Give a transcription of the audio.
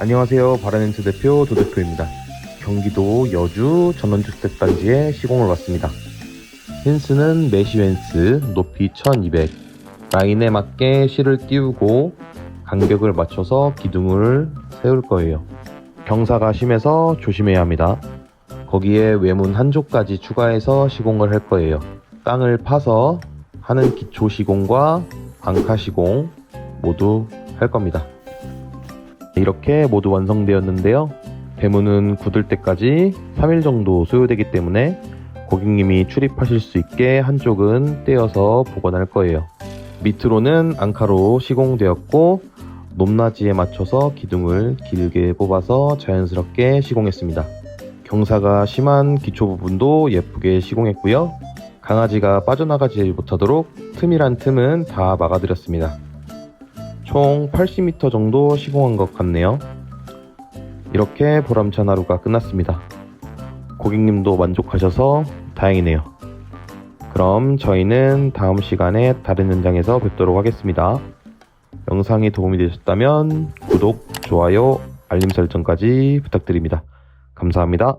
안녕하세요. 바라렌트 대표 도대표입니다. 경기도 여주 전원주택단지에 시공을 왔습니다. 펜스는 메시 펜스 높이 1200 라인에 맞게 실을 띄우고 간격을 맞춰서 기둥을 세울 거예요. 경사가 심해서 조심해야 합니다. 거기에 외문 한쪽까지 추가해서 시공을 할 거예요. 땅을 파서 하는 기초 시공과 방카 시공 모두 할 겁니다. 이렇게 모두 완성되었는데요. 대문은 굳을 때까지 3일 정도 소요되기 때문에 고객님이 출입하실 수 있게 한쪽은 떼어서 복원할 거예요. 밑으로는 앙카로 시공되었고 높낮이에 맞춰서 기둥을 길게 뽑아서 자연스럽게 시공했습니다. 경사가 심한 기초 부분도 예쁘게 시공했고요. 강아지가 빠져나가지 못하도록 틈이란 틈은 다 막아드렸습니다. 총 80m 정도 시공한 것 같네요. 이렇게 보람찬 하루가 끝났습니다. 고객님도 만족하셔서 다행이네요. 그럼 저희는 다음 시간에 다른 현장에서 뵙도록 하겠습니다. 영상이 도움이 되셨다면 구독, 좋아요, 알림 설정까지 부탁드립니다. 감사합니다.